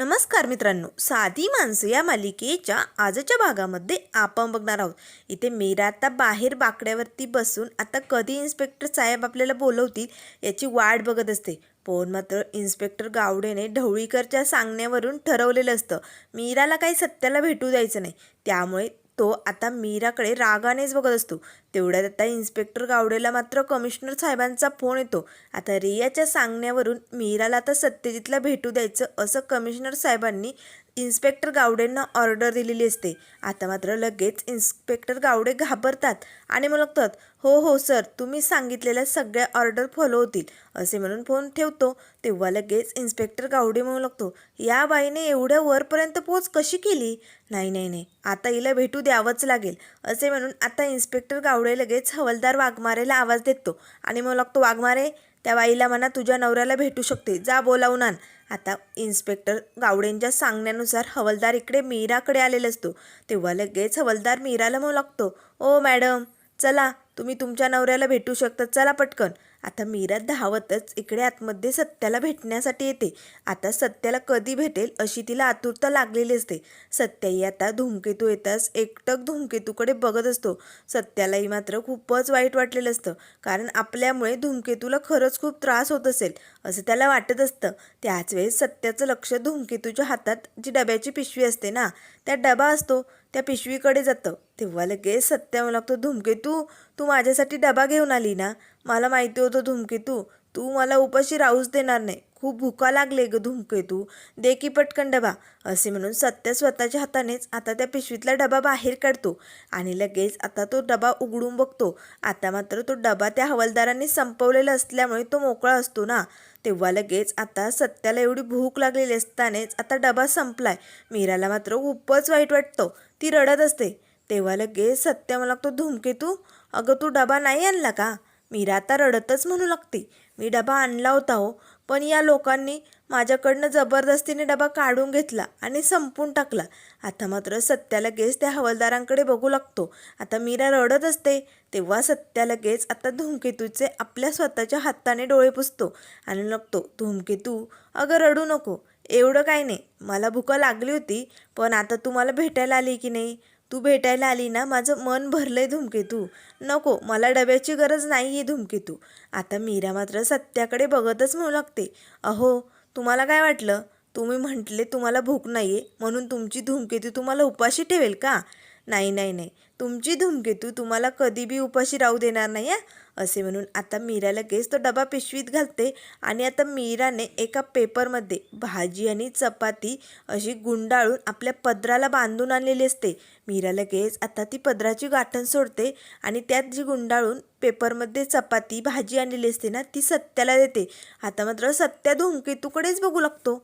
नमस्कार मित्रांनो साधी माणसं या मालिकेच्या आजच्या भागामध्ये आपण बघणार आहोत. इथे मीरा आता बाहेर बाकड्यावरती बसून आता कधी इन्स्पेक्टर साहेब आपल्याला बोलवतील याची वाट बघत असते. पण मात्र इन्स्पेक्टर गावडेने ढवळीकरच्या सांगण्यावरून ठरवलेलं असतं. मीराला काही सत्याला भेटू द्यायचं नाही. त्यामुळे तो आता मीराकडे रागानेच बघत असतो. तेवढ्यात आता इन्स्पेक्टर गावडेला मात्र कमिशनर साहेबांचा फोन येतो. आता रियाच्या सांगण्यावरून मीराला आता सत्यजितला भेटू द्यायचं असं कमिशनर साहेबांनी इन्स्पेक्टर गावडेंना ऑर्डर दिलेली असते. आता मात्र लगेच इन्स्पेक्टर गावडे घाबरतात आणि म्हणतात हो हो सर तुम्ही सांगितलेल्या सगळ्या ऑर्डर फॉलो होतील असे म्हणून फोन ठेवतो. तेव्हा लगेच इन्स्पेक्टर गावडे म्हणू लागतो या बाईने एवढ्या वरपर्यंत पोच कशी केली? नाही नाही नाही आता हिला भेटू द्यावंच लागेल असे म्हणून आता इन्स्पेक्टर गावडे लगेच हवलदार वाघमारेला आवाज देतो आणि म्हणू लागतो वाघमारे त्या बाईला म्हणा तुझ्या नवऱ्याला भेटू शकते जा बोलावून आण. आता इन्स्पेक्टर गावडेंच्या सांगण्यानुसार हवलदार इकडे मीराकडे आलेला असतो तेव्हा लगेच हवलदार मीराला म्हणू लागतो. ओ मॅडम चला तुम्ही तुमच्या नवऱ्याला भेटू शकता. चला पटकन. आता मीरा धावतच इकडे आतमध्ये सत्याला भेटण्यासाठी येते. आता सत्याला कधी भेटेल अशी तिला आतुरता लागलेली असते. सत्याही आता धूमकेतू येताच एकटक धूमकेतूकडे बघत असतो. सत्यालाही मात्र खूपच वाईट वाटलेलं असतं. कारण आपल्यामुळे धूमकेतूला खरंच खूप त्रास होत असेल असं त्याला वाटत असतं. त्याच वेळेस सत्याचं लक्ष धूमकेतूच्या हातात जी डब्याची पिशवी असते ना त्या डबा असतो त्या पिशवीकडे जातं. तेव्हा लगेच सत्या मला लागतो धूमकेतू तू माझ्यासाठी डबा घेऊन आली ना? मला माहिती होतं धूमकेतू तू. मला उपाशी राहूच देणार नाही. खूप भुका लागले ग धूमकेतू दे की पटकन डबा. असे म्हणून सत्य स्वतःच्या हातानेच आता त्या पिशवीतला डबा बाहेर काढतो. आणि लगेच आता तो डबा उघडून बघतो. आता मात्र तो डबा त्या हवालदारांनी संपवलेला असल्यामुळे तो मोकळा असतो ना. तेव्हा लगेच आता सत्याला एवढी भूक लागलेली असतानेच आता डबा संपलाय. मीराला मात्र खूपच वाईट वाटतं. ती रडत असते. तेव्हा लगेच सत्या मला तो धूमकेतू अगं तू डबा नाही आणला का? मीरा आता रडतच म्हणू लागते. मी डबा आणला होता हो पण या लोकांनी माझ्याकडनं जबरदस्तीने डबा काढून घेतला आणि संपून टाकला. आता मात्र सत्या लगेच त्या हवालदारांकडे बघू लागतो. आता मीरा रडत असते तेव्हा सत्या लगेच आता धूमकेतूचे आपल्या स्वतःच्या हाताने डोळे पुसतो आणि लागतो धूमकेतू अगं रडू नको. एवढं काय नाही. मला भूक लागली होती पण आता तू मला भेटायला आली की नाही? तू भेटायला आली ना माझं मन भरलंय धुमकेतू. नको मला डब्याची गरज नाही आहे धुमकेतू. आता मीरा मात्र सत्याकडे बघतच म्हणू लागते. अहो तुम्हाला काय वाटलं? तुम्ही म्हटले तुम्हाला भूक नाही आहे म्हणून तुमची धुमकेतू तुम्हाला उपाशी ठेवेल का? नाही नाही नाही. तुमची धुमकेतू तुम्हाला कधी बी उपाशी राहू देणार नाही आहे असे म्हणून आता मीरा लगेच तो डबा पिशवीत घालते आणि आता मीराने एका पेपरमध्ये भाजी आणि चपाती अशी गुंडाळून आपल्या पदराला बांधून आणलेली असते. मीरा लगेच आता ती पदराची गाठण सोडते आणि त्यात जी गुंडाळून पेपरमध्ये चपाती भाजी आणलेली असते ना ती सत्याला देते. आता मात्र सत्या धुमकेतूकडेच बघू लागतो.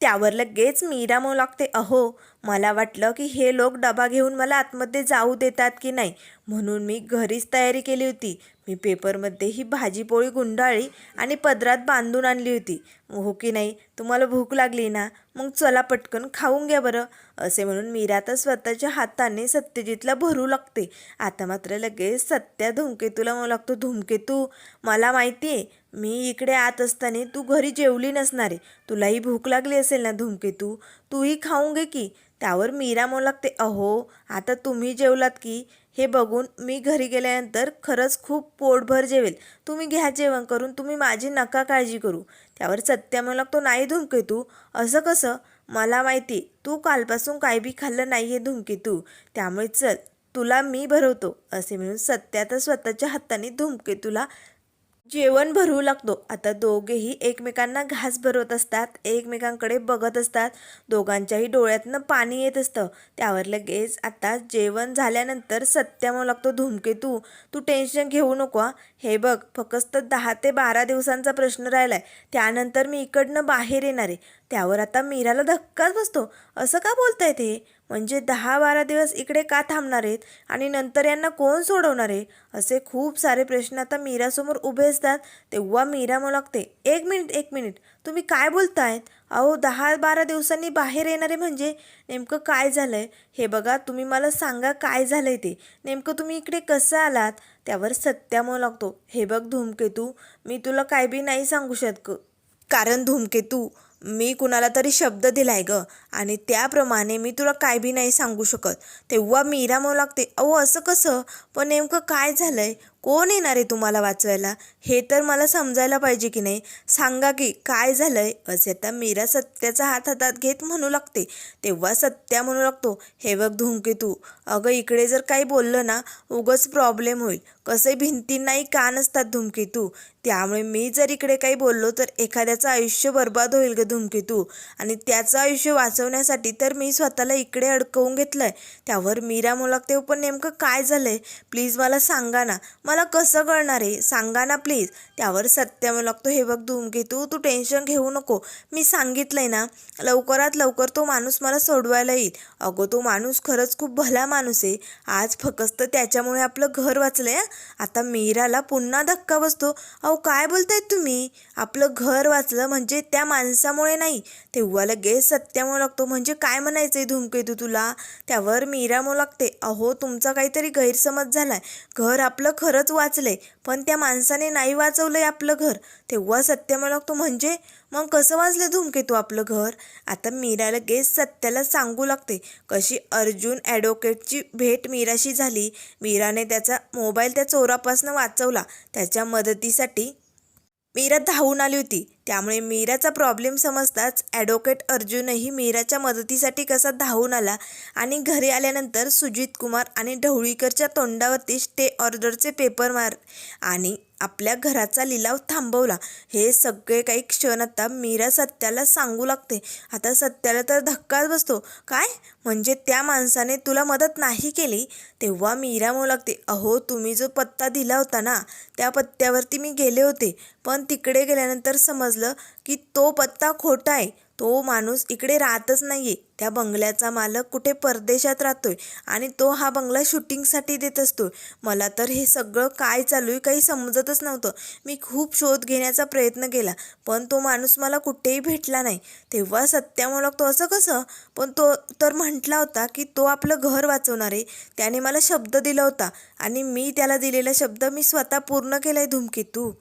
त्यावर लगेच मीरा म्हणू लागते. अहो मला वाटलं की हे लोक डबा घेऊन मला आतमध्ये जाऊ देतात की नाही. म्हणून मी घरीच तयारी केली होती. मी पेपरमध्ये ही भाजीपोळी गुंडाळी आणि पदरात बांधून आणली होती. हो की नाही? तुम्हाला भूक लागली ना? मग चला पटकन खाऊन घ्या बरं. असे म्हणून मीरा तर स्वतःच्या हाताने सत्यजितला भरू लागते. आता मात्र लगेच सत्या धुमकेतूला म्हणू लागतो. धुमकेतू मला माहिती आहे मी इकडे आत असताना तू घरी जेवली नसणार आहे. तुलाही भूक लागली असेल ना धुमकेतू? तूही खाऊन घे की? त्यावर मीरा म्हणू लागते अहो आता तुम्ही जेवलात की? हे बघून मी घरी गेल्यानंतर खरंच खूप पोटभर जेवेल. तुम्ही घ्या जेवण करून तुम्ही माझी नका काळजी करू. त्यावर सत्या म्हणू लागतो नाही धुमकेतू असं कसं? मला माहिती तू कालपासून काय बी खाल्लं नाही आहे धुमकेतू त्यामुळे चल तुला मी भरवतो असे म्हणून सत्या तर स्वतःच्या हाताने धुमकेतूला जेवण भरवू लागतो. आता दोघेही एकमेकांना घास भरवत असतात एकमेकांकडे बघत असतात. दोघांच्याही डोळ्यातनं पाणी येत असतं. त्यावर लगेच आता जेवण झाल्यानंतर सत्या म्हणू लागतो धूमकेतू तू. टेन्शन घेऊ नको हे. बघ फक्त दहा ते बारा दिवसांचा प्रश्न राहिला आहे त्यानंतर मी इकडनं बाहेर येणार आहे. त्यावर आता मीराला धक्काच बसतो. असं का बोलताय ते म्हणजे दहा बारा दिवस इकडे का थांबणार आहेत? आणि नंतर यांना कोण सोडवणार आहे? असे खूप सारे प्रश्न आता मीरासमोर उभे असतात. तेव्हा मीरा म्हणू लागते एक मिनिट एक मिनिट तुम्ही काय बोलतायत? अहो दहा बारा दिवसांनी बाहेर येणारे म्हणजे नेमकं काय झालं आहे हे बघा तुम्ही मला सांगा काय झालं आहे ते. नेमकं तुम्ही इकडे कसं आलात? त्यावर सत्या लागतो हे बघ धूमकेतू मी तुला काय बी नाही सांगू शकत. कारण धूमकेतू मी कुणाला तरी शब्द दिलाय ग. आणि त्याप्रमाणे मी तुला काय बी नाही सांगू शकत. तेव्हा मी म्हणू लागते अहो असं कसं? पण नेमकं काय झालंय? कोण येणार आहे तुम्हाला वाचवायला? हे तर मला समजायला पाहिजे की नाही. सांगा की काय झालंय? असे आता मीरा सत्याचा हात हातात घेत म्हणू लागते. तेव्हा सत्या म्हणू लागतो हे बघ धुमकेतू अगं इकडे जर काही बोललं ना उगच प्रॉब्लेम होईल. कसे भिंतींनाही का नसतात धुमकेतू त्यामुळे मी जर इकडे काही बोललो तर एखाद्याचं आयुष्य बर्बाद होईल ग धुमकेतू आणि त्याचं आयुष्य वाचवण्यासाठी तर मी स्वतःला इकडे अडकवून घेतलंय. त्यावर मीरा मुलाक लागते पण नेमकं काय झालंय? प्लीज मला सांगा ना. मला कसं कळणार आहे? सांगा ना प्लीज त्यावर सत्य लागतो. हे बघ धूमकेतू तू टेन्शन घेऊ नको. मी सांगितलंय ना लवकरात लवकर तो माणूस मला सोडवायला येईल. अगो तो माणूस खरंच खूप भला माणूस आहे. आज फक्त त्याच्यामुळे आपलं घर वाचलंय आता मीराला पुन्हा धक्का बसतो. अहो काय बोलताय तुम्ही? आपलं घर वाचलं म्हणजे त्या माणसामुळे नाही. तेव्हा लगेच सत्या म्हणू लागतो. म्हणजे काय म्हणायचं आहे धुमकेतू तुला? त्यावर मीरा म्हणू लागते. अहो तुमचा काहीतरी गैरसमज झालाय. घर आपलं खरंच वाचलंय पण त्या माणसाने नाही वाचवलंय आपलं घर. तेव्हा सत्य म्हणू लागतो. म्हणजे? मग कसं वाचलं धुमकेतू आपलं घर? आता मीरा लगेच सत्याला सांगू लागते. कशी अर्जुन ॲडव्होकेटची भेट मीराशी झाली. मीराने त्याचा मोबाईल त्या चोरापासून वाचवला. त्याच्या मदतीसाठी मीरा धावून आली होती. त्यामुळे मीराचा प्रॉब्लेम समजताच ॲडव्होकेट अर्जुनही मीराच्या मदतीसाठी कसा धावून आला आणि घरी आल्यानंतर सुजित कुमार आणि ढवळीकरच्या तोंडावरती स्टे ऑर्डरचे पेपर मार आणि आपल्या घराचा लिलाव थांबवला. हे सगळे काही क्षण आता मीरा सत्याला सांगू लागते. आता सत्याला तर धक्काच बसतो. काय? म्हणजे त्या माणसाने तुला मदत नाही केली? तेव्हा मीरा म्हणू लागते अहो तुम्ही जो पत्ता दिला होता ना त्या पत्त्यावरती मी गेले होते. पण तिकडे गेल्यानंतर समज समजलं की तो पत्ता खोटा आहे. तो माणूस इकडे राहतच नाही आहे त्या बंगल्याचा मालक कुठे परदेशात राहतोय आणि तो हा बंगला शूटिंगसाठी देत असतो मला तर हे सगळं काय चालू आहे काही समजतच नव्हतं. मी खूप शोध घेण्याचा प्रयत्न केला पण तो माणूस मला कुठेही भेटला नाही. तेव्हा सत्या म्हणू लागतो असं कसं? पण तो तर म्हटला होता की तो आपलं घर वाचवणार आहे. त्याने मला शब्द दिला होता आणि मी त्याला दिलेला शब्द मी स्वतः पूर्ण केला आहे धुमकेतू.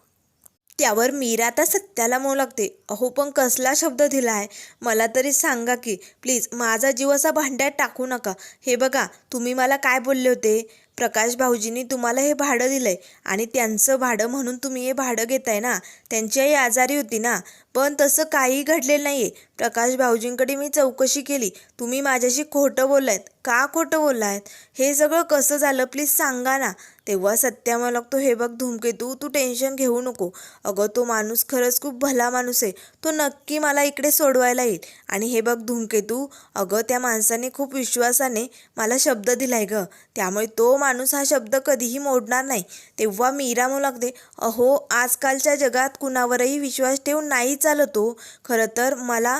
त्यावर मीरा आता सत्याला म्हणू लागते. अहो पण कसला शब्द दिला आहे मला तरी सांगा की प्लीज माझा जीव असा भांड्यात टाकू नका. हे बघा तुम्ही मला काय बोलले होते? प्रकाश भाऊजींनी तुम्हाला हे भाडं दिलंय आणि त्यांचं भाडं म्हणून तुम्ही हे भाडं घेताय ना? त्यांची आई आजारी होती ना. पण तसं काही घडलेलं नाही आहे प्रकाश भाऊजींकडे मी चौकशी केली. तुम्ही माझ्याशी खोटं बोललायत. का खोटं बोललायत? हे सगळं कसं झालं प्लीज सांगा ना. तेव्हा सत्या मला लागतो हे बघ धूमकेतू तू टेन्शन घेऊ नको. अगं तो माणूस खरंच खूप भला माणूस आहे. तो नक्की मला इकडे सोडवायला येईल. आणि हे बघ धूमकेतू अगं त्या माणसाने खूप विश्वासाने मला शब्द दिलाय ग. त्यामुळे तो माणूस हा शब्द कधीही मोडणार नाही. तेव्हा मीरा म्हणू लागते अहो आजकालच्या जगात कुणावरही विश्वास ठेवून नाही चालत. खरं तर मला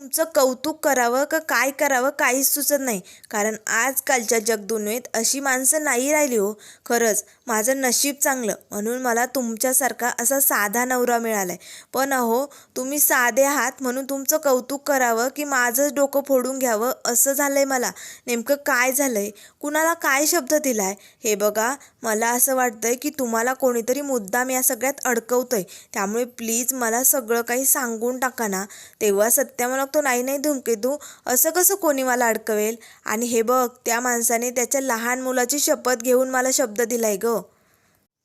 तुमचं कौतुक करावं का काय करावं काहीच सुचत नाही. कारण आजकालच्या जगदुनियेत अशी माणसं नाही राहिली हो. खरंच माझं नशीब चांगलं म्हणून मला तुमच्यासारखा असा साधा नवरा मिळाला आहे पण अहो तुम्ही साधे आहात म्हणून तुमचं कौतुक करावं की माझंच डोकं फोडून घ्यावं असं झालं आहे मला. नेमकं काय झालं आहे कुणाला काय शब्द दिलाय? हे बघा मला असं वाटतं आहे की तुम्हाला कोणीतरी मुद्दाम या सगळ्यात अडकवतंय. त्यामुळे प्लीज मला सगळं काही सांगून टाका ना. तेव्हा सत्या मला तो नाही नाही धुमकेतू असं कसं कोणी मला अडकवेल? आणि हे बघ त्या माणसाने त्याच्या लहान मुलाची शपथ घेऊन मला शब्द दिलाय ग.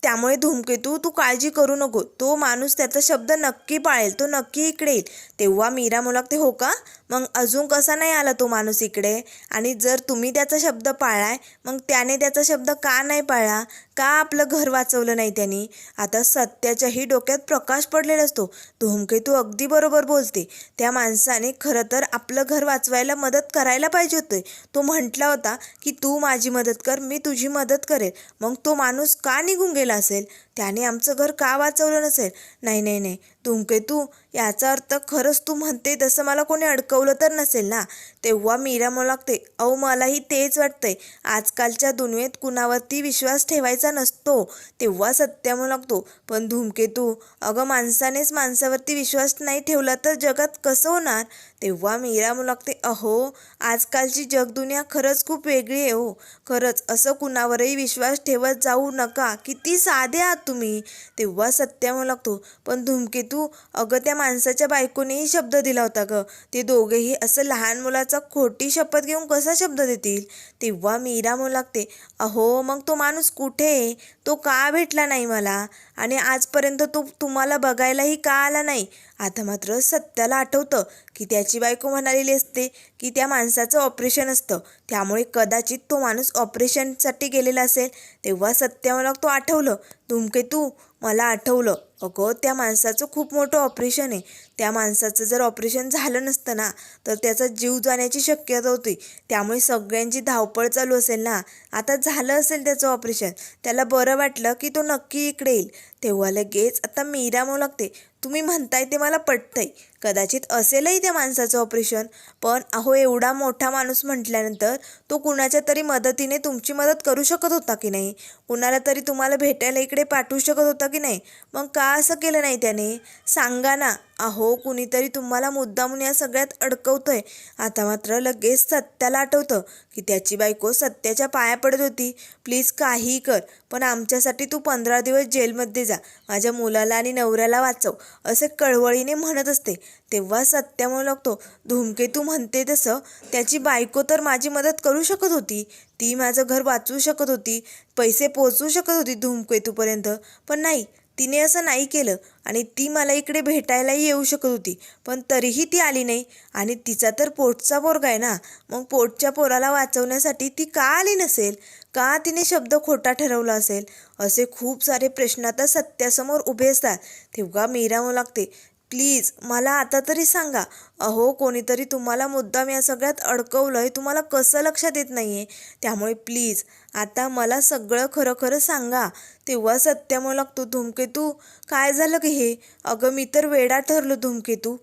त्यामुळे धुमकेतू तू काळजी करू नको. तो माणूस त्याचा शब्द नक्की पाळेल तो नक्की इकडे येईल. तेव्हा मीरा मुलागते हो का? मग अजून कसा नाही आला तो माणूस इकडे? आणि जर तुम्ही त्याचा शब्द पाळलाय मग त्याने त्याचा शब्द का नाही पाळला? का आपलं घर वाचवलं नाही त्यांनी? आता सत्याच्याही डोक्यात प्रकाश पडलेला असतो. धूमकेतू अगदी बरोबर बोलते. त्या माणसाने खरं तर आपलं घर वाचवायला मदत करायला पाहिजे होते तो म्हटला होता की तू माझी मदत कर मी तुझी मदत करेल. मग तो माणूस का निघून गेला असेल? त्याने आमचं घर का वाचवलं नसेल? नाही नाही नाही. धुमकेतू याचा अर्थ खरंच तू म्हणते तसं मला कोणी अडकवलं तर नसेल ना? तेव्हा मीरा लागते अहो मलाही तेच वाटतंय. आजकालच्या दुनियेत कुणावरती विश्वास ठेवायचा नसतो. तेव्हा सत्य लागतो पण धुमकेतू अगं माणसानेच माणसावरती विश्वास नाही ठेवला तर जगात कसं होणार? तेव्हा मीरा म्हणू लागते अहो आजकालची जगदुनिया खरंच खूप वेगळी आहे हो. खरंच असं कुणावरही विश्वास ठेवत जाऊ नका. किती साधे आहात तुम्ही. तेव्हा सत्या म्हणू लागतो पण धूमकेतू अगं त्या माणसाच्या बायकोनेही शब्द दिला होता ग. ते दोघेही असं लहान मुलाचा खोटी शपथ घेऊन कसा शब्द देतील? तेव्हा मीरा म्हणू लागते अहो मग तो माणूस कुठे आहे? तो का भेटला नाही मला? आणि आजपर्यंत तो तुम्हाला बघायलाही का आला नाही? आता मात्र सत्याला आठवतं की त्याची बायको म्हणालेली असते की त्या माणसाचं ऑपरेशन असतं. त्यामुळे कदाचित तो माणूस ऑपरेशनसाठी गेलेला असेल. तेव्हा सत्या मला तो आठवलं. धूमकेतू मला आठवलं. अगं त्या माणसाचं खूप मोठं ऑपरेशन आहे. त्या माणसाचं जर ऑपरेशन झालं नसतं ना तर त्याचा जीव जाण्याची शक्यता होती. त्यामुळे सगळ्यांची धावपळ चालू असेल ना आता झालं असेल त्याचं ऑपरेशन त्याला बरं वाटलं की तो नक्की इकडे येईल. तेव्हा लगेच आता मीरा म्हणू लागते तुम्ही म्हणताय ते मला पटतंय. कदाचित असेलही त्या माणसाचं ऑपरेशन पण अहो एवढा मोठा माणूस म्हटल्यानंतर तो कुणाच्या तरी मदतीने तुमची मदत करू शकत होता की नाही? कुणाला तरी तुम्हाला भेटायला इकडे पाठवू शकत होता की नाही? मग का असं केलं नाही त्याने? सांगा ना. अहो कुणीतरी तुम्हाला मुद्दामून या सगळ्यात अडकवतोय. आता मात्र लगेच सत्याला आठवतं. की त्याची बायको सत्याच्या पाया पडत होती. प्लीज काहीही कर पण आमच्यासाठी तू पंधरा दिवस जेलमध्ये जा. माझ्या मुलाला आणि नवऱ्याला वाचव असे कळवळीने म्हणत असते. तेव्हा सत्या म्हणू लागतो धूमकेतू म्हणते तसं. त्याची बायको तर माझी मदत करू शकत होती. ती माझं घर वाचवू शकत होती. पैसे पोचवू शकत होती धूमकेतूपर्यंत. पण नाही तिने असं नाही केलं. आणि ती मला इकडे भेटायलाही येऊ शकत होती पण तरीही ती आली नाही. आणि तिचा तर पोटचा पोरगा आहे ना. मग पोटच्या पोराला वाचवण्यासाठी ती का आली नसेल? का तिने शब्द खोटा ठरवला असेल? असे खूप सारे प्रश्न आता सत्यासमोर उभे असतात. तेव्हा मीरा लागते प्लीज मला आता तरी सांगा. अहो कोणीतरी तुम्हाला मुद्दाम या सगळ्यात अडकवलं आहे तुम्हाला कसं लक्षात येत नाही आहे त्यामुळे प्लीज आता मला सगळं खरं खरं सांगा. तेव्हा सत्य लागतो धूमकेतू. काय झालं की हे? अगं मी तर वेडा ठरलो धूमकेतू.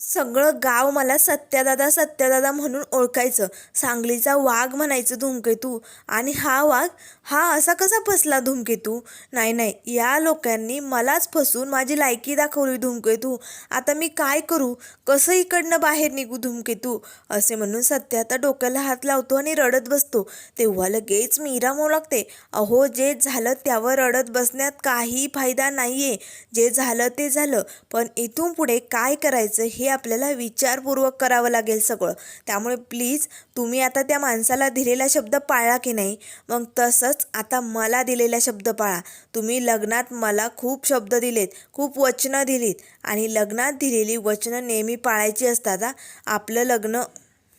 सगळं गाव मला सत्यादादा सत्यादादा म्हणून ओळखायचं. सांगलीचा वाघ म्हणायचं धूमकेतू आणि हा वाघ हा असा कसा फसला धूमकेतू नाही नाही या लोकांनी मलाच फसून माझी लायकी दाखवली धूमकेतू आता मी काय करू? कसं इकडनं बाहेर निघू धूमकेतू असे म्हणून सत्य आता डोक्याला हात लावतो आणि रडत बसतो. तेव्हा लगेच मीरा म्हणू लागते. अहो जे झालं त्यावर रडत बसण्यात काही फायदा नाही आहे जे झालं ते झालं. पण इथून पुढे काय करायचं हे आपल्याला विचारपूर्वक करावं लागेल सगळं. त्यामुळे प्लीज तुम्ही आता त्या माणसाला दिलेला शब्द पाळा की नाही? मग तसंच आता मला दिलेला शब्द पाळा. तुम्ही लग्नात मला खूप शब्द दिलेत खूप वचनं दिलीत आणि लग्नात दिलेली वचनं नेहमी पाळायची असतात आपलं लग्न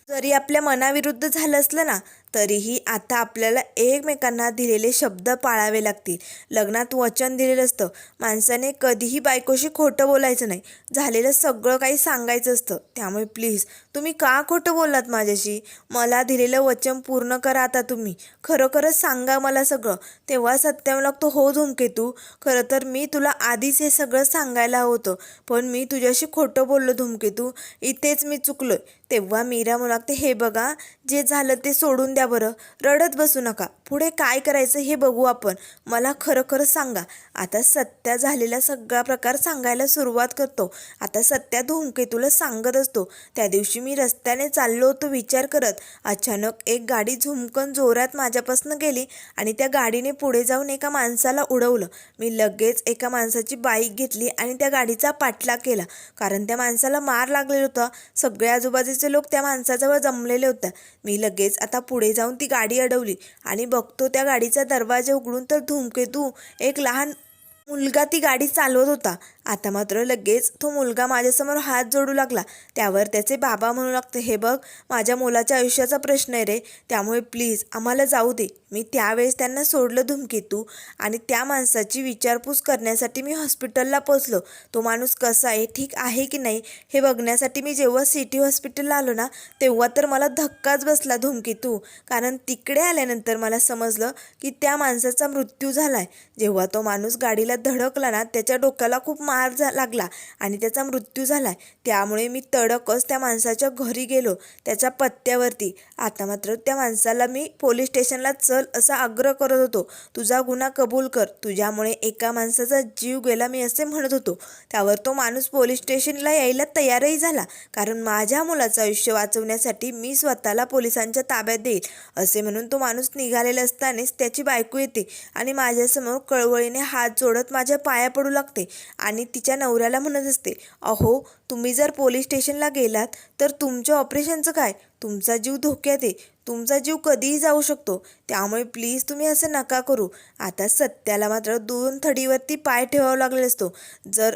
जरी आपल्या मनाविरुद्ध झालं असलं ना तरीही आता आपल्याला एकमेकांना दिलेले शब्द पाळावे लागतील. लग्नात वचन दिलेलं असतं. माणसाने कधीही बायकोशी खोटं बोलायचं नाही. झालेलं सगळं काही सांगायचं असतं. त्यामुळे प्लीज तुम्ही का खोटं बोललात माझ्याशी? मला दिलेलं वचन पूर्ण करा आता तुम्ही. खरोखरच सांगा मला सगळं. तेव्हा सत्यम लागतो हो धुमकेतू खरं तर मी तुला आधीच हे सगळं सांगायला होतं. पण मी तुझ्याशी खोटं बोललो धुमकेतू इथेच मी चुकलोय. तेव्हा मीरा म्हणू लागते हे बघा जे झालं ते सोडून द्या बरं. रडत बसू नका. पुढे काय करायचं हे बघू आपण. मला खरं खरं सांगा. आता सत्या झालेला सगळा प्रकार सांगायला सुरुवात करतो. आता सत्या धूमकेतूला सांगत असतो. त्या दिवशी मी रस्त्याने चाललो होतो विचार करत. अचानक एक गाडी झुमकन जोरात माझ्यापासून गेली आणि त्या गाडीने पुढे जाऊन एका माणसाला उडवलं. मी लगेच एका माणसाची बाईक घेतली आणि त्या गाडीचा पाठलाग केला. कारण त्या माणसाला मार लागलेला होता. सगळे बाजूचे लोक त्या माणसाजवळ जमलेले होते. मी लगेच आता पुढे जाऊन ती गाडी अडवली आणि बघतो त्या गाडीचा दरवाजा उघडून तर धूमकेतू एक लहान मुलगा ती गाडी चालवत होता. आता मात्र लगेच तो मुलगा माझ्यासमोर हात जोडू लागला. त्यावर त्याचे बाबा म्हणू लागते हे बघ माझ्या मुलाच्या आयुष्याचा प्रश्न आहे रे. त्यामुळे प्लीज आम्हाला जाऊ दे. मी त्यावेळेस त्यांना सोडलं धुमकेतू आणि त्या माणसाची विचारपूस करण्यासाठी मी हॉस्पिटलला पोचलो तो माणूस कसा आहे ठीक आहे की नाही हे बघण्यासाठी मी जेव्हा सिटी हॉस्पिटलला आलो ना तेव्हा तर मला धक्काच बसला धुमकेतू. कारण तिकडे आल्यानंतर मला समजलं की त्या माणसाचा मृत्यू झाला आहे जेव्हा तो माणूस गाडीला धडकला ना त्याच्या डोक्याला खूप मार मार जा लागला आणि त्याचा मृत्यू झाला त्यामुळे मी तडकच त्या माणसाच्या घरी गेलो त्याच्या पत्त्यावरती. आता मात्र त्या माणसाला मी पोलीस स्टेशनला चल असा आग्रह करत होतो. तुझा गुन्हा कबूल कर. तुझ्यामुळे एका माणसाचा जीव गेला मी असे म्हणत होतो. त्यावर तो माणूस पोलीस स्टेशनला यायला तयारही झाला. कारण माझ्या मुलाचं आयुष्य वाचवण्यासाठी मी स्वतःला पोलिसांच्या ताब्यात देईल असे म्हणून तो माणूस निघालेला असतानाच त्याची बायको येते आणि माझ्यासमोर कळवळीने हात जोडत माझ्या पाया पडू लागते आणि आणि तिच्या नवऱ्याला म्हणत असते अहो तुम्ही जर पोलीस स्टेशनला गेलात तर तुमच्या ऑपरेशनचं काय? तुमचा जीव धोक्यात आहे. तुमचा जीव कधीही जाऊ शकतो. त्यामुळे प्लीज तुम्ही असं नका करू. आता सत्याला मात्र दोन थडीवरती पाय ठेवावा लागलेला असतो. जर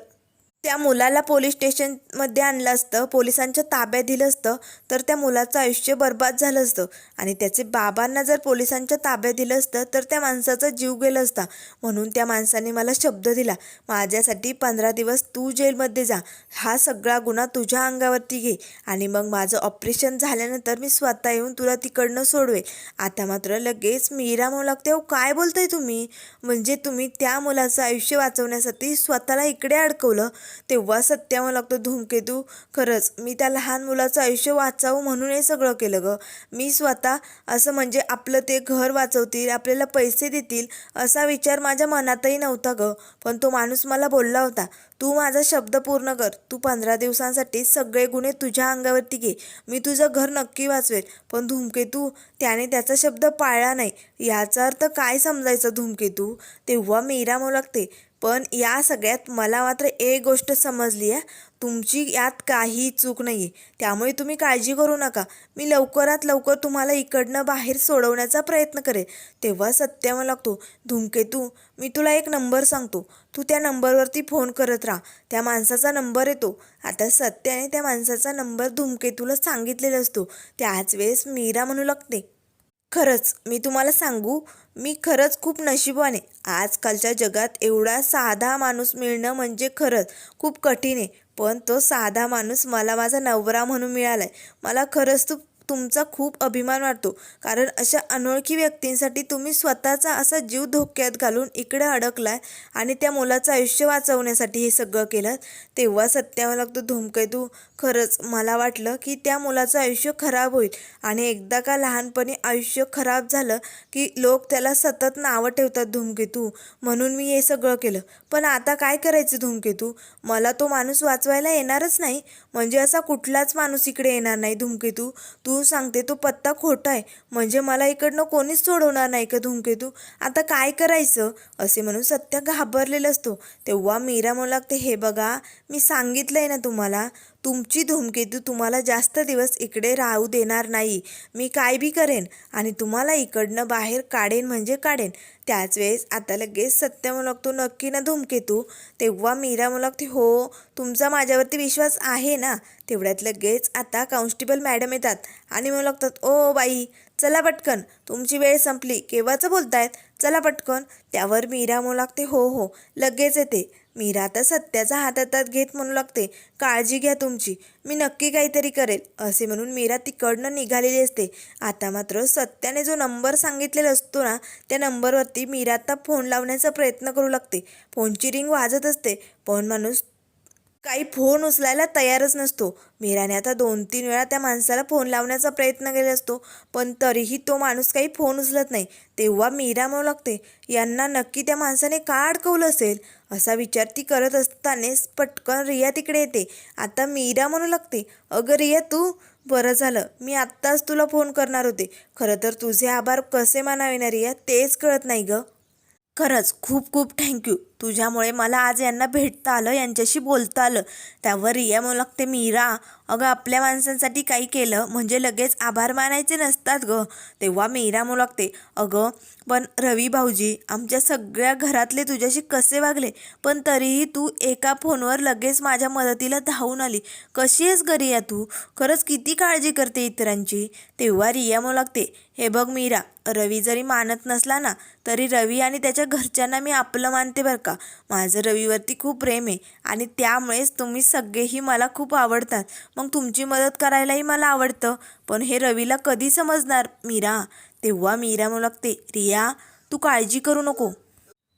त्या मुलाला पोलीस स्टेशनमध्ये आणलं असतं पोलिसांच्या ताब्यात दिलं असतं तर त्या मुलाचं आयुष्य बर्बाद झालं असतं. आणि त्याचे बाबांना जर पोलिसांच्या ताब्यात दिलं असतं तर त्या माणसाचा जीव गेला असता. म्हणून त्या माणसाने मला शब्द दिला माझ्यासाठी पंधरा दिवस तू जेलमध्ये जा. हा सगळा गुन्हा तुझ्या अंगावरती घे. आणि मग माझं ऑपरेशन झाल्यानंतर मी स्वतः येऊन तुला तिकडनं सोडवेल आता मात्र लगेच मीरा म्हणू लागते अहो काय बोलताय तुम्ही? म्हणजे तुम्ही त्या मुलाचं आयुष्य वाचवण्यासाठी स्वतःला इकडे अडकवलं? तेव्हा सत्या लागतो धूमकेतू खरंच मी त्या लहान मुलाचं आयुष्य वाचावं म्हणून हे सगळं केलं ग. मी स्वतः असं म्हणजे आपलं ते घर वाचवतील आपल्याला पैसे देतील असा विचार माझ्या मनातही नव्हता गं. पण तो माणूस मला बोलला होता तू माझा शब्द पूर्ण कर. तू पंधरा दिवसांसाठी सगळे गुन्हे तुझ्या अंगावरती घे. मी तुझं घर नक्की वाचवेल. पण धूमकेतू त्याने त्याचा शब्द पाळला नाही. याचा अर्थ काय समजायचं धूमकेतू तेव्हा मीरा म्हणू लागते पण या सगळ्यात मला मात्र एक गोष्ट समजली आहे. तुमची यात काही चूक नाही आहे त्यामुळे तुम्ही काळजी करू नका. मी लवकरात लवकर तुम्हाला इकडनं बाहेर सोडवण्याचा प्रयत्न करेन. तेव्हा सत्य मला लागतो. धूमकेतू मी तुला एक नंबर सांगतो. तू त्या नंबरवरती फोन करत राहा. त्या माणसाचा नंबर येतो. आता सत्याने त्या माणसाचा नंबर धूमकेतूला सांगितलेला असतो. त्याच वेळेस मीरा म्हणू लागते. खरंच मी तुम्हाला सांगू मी खरंच खूप नशिबाने आजकालच्या जगात एवढा साधा माणूस मिळणं म्हणजे खरंच खूप कठीण आहे. पण तो साधा माणूस मला माझा नवरा म्हणून मिळाला आहे मला खरंच तू तुमचा खूप अभिमान वाटतो कारण अशा अनोळखी व्यक्तींसाठी तुम्ही स्वतःचा असा जीव धोक्यात घालून इकडे अडकलाय आणि त्या मुलाचं आयुष्य वाचवण्यासाठी हे सगळं केलं तेव्हा सत्यावर लागतो धूमकेतू. खरंच मला वाटलं की त्या मुलाचं आयुष्य खराब होईल आणि एकदा का लहानपणी आयुष्य खराब झालं की लोक त्याला सतत नावं ठेवतात धूमकेतू. म्हणून मी हे सगळं केलं. पण आता काय करायचं धूमकेतू? मला तो माणूस वाचवायला येणारच नाही. म्हणजे असा कुठलाच माणूस इकडे येणार नाही धूमकेतू. तू सांगते तो पत्ता खोटा आहे. म्हणजे मला इकडनं कोणीच सोडवणार नाही का धूमकेतू? आता काय करायचं? असे म्हणून सत्य घाबरलेलं असतो. तेव्हा मीरा म्हणू लागते हे बघा मी सांगितलं आहे ना तुम्हाला तुमची धूमकेतू तुम्हाला जास्त दिवस इकडे राहू देणार नाही. मी काय बी करेन आणि तुम्हाला इकडनं बाहेर काढेन म्हणजे काढेन. त्याच वेळेस आता लगेच सत्य मुलगतो नक्की ना धूमकेतू. तेव्हा मीरा म्हणू हो तुमचा माझ्यावरती विश्वास आहे ना? तेवढ्यात लगेच आता कॉन्स्टेबल मॅडम येतात आणि मुलगतात ओ बाई चला पटकन तुमची वेळ संपली केव्हाचं बोलतायत? चला पटकन. त्यावर मीरा मुलागते हो हो लगेच येते. मीरा आता सत्याचा हात हातात घेत म्हणू लागते काळजी घ्या तुमची मी नक्की काहीतरी करेल असे म्हणून मीरा तिकडनं निघालेली असते. आता मात्र सत्याने जो नंबर सांगितलेला असतो ना त्या नंबरवरती मीरा आता फोन लावण्याचा प्रयत्न करू लागते. फोनची रिंग वाजत असते पण माणूस काही फोन उचलायला तयारच नसतो. मीराने आता दोन तीन वेळा त्या माणसाला फोन लावण्याचा प्रयत्न केला असतो पण तरीही तो माणूस काही फोन उचलत नाही. तेव्हा मीरा म्हणू लागते यांना नक्की त्या माणसाने का अडकवलं असेल? असा विचार ती करत असतानाच पटकन रिया तिकडे येते. आता मीरा म्हणू लागते अगं रिया तू बरं झालं मी आत्ताच तुला फोन करणार होते. खरं तर तुझे आभार कसे मानावे ना रिया तेच कळत नाही गं. खरंच खूप खूप थँक्यू तुझ्यामुळे मला आज यांना भेटता आलं यांच्याशी बोलता आलं. त्यावर रिया म्हणू लागते मीरा अगं आपल्या माणसांसाठी काही केलं म्हणजे लगेच आभार मानायचे नसतात गं तेव्हा मीरा म्हणू लागते अगं पण रवी भाऊजी आमच्या सगळ्या घरातले तुझ्याशी कसे वागले? पण तरीही तू एका फोनवर लगेच माझ्या मदतीला धावून आली. कशी आहेस घरी या तू? खरंच किती काळजी करते इतरांची? तेव्हा रिया म्हणू लागते हे बघ मीरा रवी जरी मानत नसला ना तरी रवी आणि त्याच्या घरच्यांना मी आपलं मानते बरं का. माझं रवीवरती खूप प्रेम आहे आणि त्यामुळेच तुम्ही सगळेही मला खूप आवडतात. मग तुमची मदत करायलाही मला आवडतं. पण हे रवीला कधी समजणार? मीरा तेव्हा मीरा म्हणू लागते रिया तू काळजी करू नको.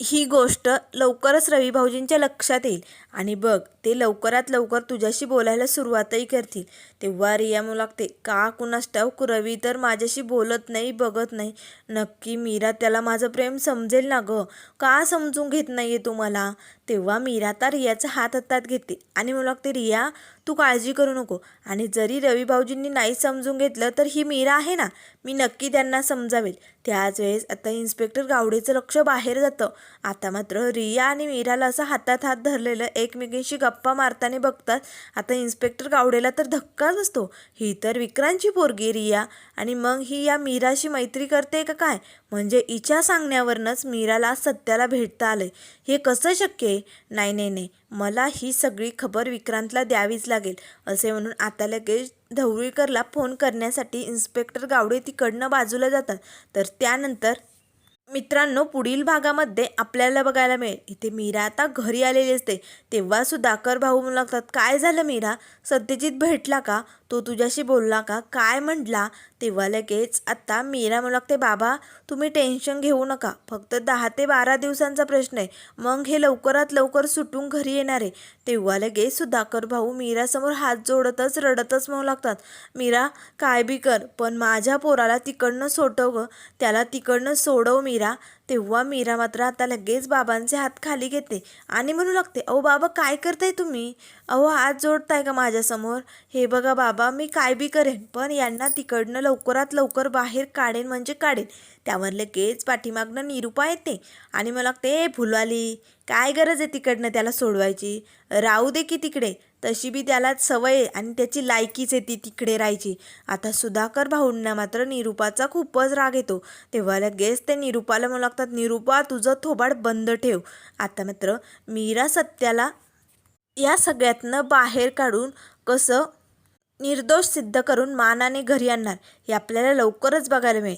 ही गोष्ट लवकरच रवी भाऊजींच्या लक्षात येईल. आणि बघ ते लवकरात लवकर तुझ्याशी बोलायला सुरुवातही करतील. तेव्हा रिया म्हणू लागते का कुणास ठाऊक रवी तर माझ्याशी बोलत नाही बघत नाही. नक्की मीरा त्याला माझं प्रेम समजेल ना गं? का समजून घेत नाही आहे तुम्हाला तेव्हा मीरा तर रियाचा हात हातात घेते आणि म्हणू लागते रिया तू काळजी करू नको. आणि जरी रवी भाऊजींनी नाही समजून घेतलं तर ही मीरा आहे ना? मी नक्की त्यांना समजावेल. त्याच वेळेस आता इन्स्पेक्टर गावडेचं लक्ष बाहेर जातं. आता मात्र रिया आणि मीराला असं हातात हात धरलेलं एक एकमेकींशी गप्पा मारताना बघतात. आता इन्स्पेक्टर गावडेला तर धक्काच असतो ही तर विक्रांतची पोरगी रिया. आणि मग ही या मीराशी मैत्री करते का काय? म्हणजे इच्छा सांगण्यावरनंच मीराला सत्याला भेटता आलंय. हे कसं शक्य आहे? नाही नाही नाही. मला ही सगळी खबर विक्रांतला द्यावीच लागेल. असे म्हणून आता लगेच ढवळीकरला फोन करण्यासाठी इन्स्पेक्टर गावडे तिकडनं बाजूला जातात. तर त्यानंतर मित्रांनो पुढील भागामध्ये आपल्याला बघायला मिळेल. इथे मीरा आता घरी आलेली असते. तेव्हा सुधाकर भाऊ म्हणू लागतात काय झालं मीरा? सत्यजित भेटला का? तो तुझ्याशी बोलला का? काय म्हटला? तेव्हा लगेच आता मीरा म्हणू लागते बाबा तुम्ही टेन्शन घेऊ नका. फक्त दहा ते बारा दिवसांचा प्रश्न आहे. मग हे लवकरात लवकर सुटून घरी येणार आहे. तेव्हा लगेच सुधाकर भाऊ मीरासमोर हात जोडतच रडतच म्हणू लागतात मीरा काय बी कर पण माझ्या पोराला तिकडनं सोडव त्याला तिकडनं सोडव मी मीरा तेव्हा मीरा मात्र आता लगेच बाबांचे हात खाली घेते आणि म्हणू लागते अहो बाबा काय करताय तुम्ही? अहो हात जोडताय का माझ्यासमोर? हे बघा बाबा मी काय बी करेन पण यांना तिकडनं लवकरात लवकर बाहेर काढेन म्हणजे काढेन. त्यावर लगेच पाठीमागनं निरुपा येते आणि मला लागते "ए, फुलवाली काय गरज आहे तिकडनं त्याला सोडवायची? राहू दे की तिकडे. तशी बी त्याला सवय आहे आणि त्याची लायकीच आहे ती तिकडे राहायची. आता सुधाकर भाऊंना मात्र निरुपाचा खूपच राग येतो. तेव्हा लगेच ते निरुपाला म्हणू लागतात निरुपा तुझं थोबाड बंद ठेव. आता मात्र मीरा सत्याला या सगळ्यातनं बाहेर काढून कसं निर्दोष सिद्ध करून मानाने घरी आणणार? हे आपल्याला लवकरच बघायला मिळेल.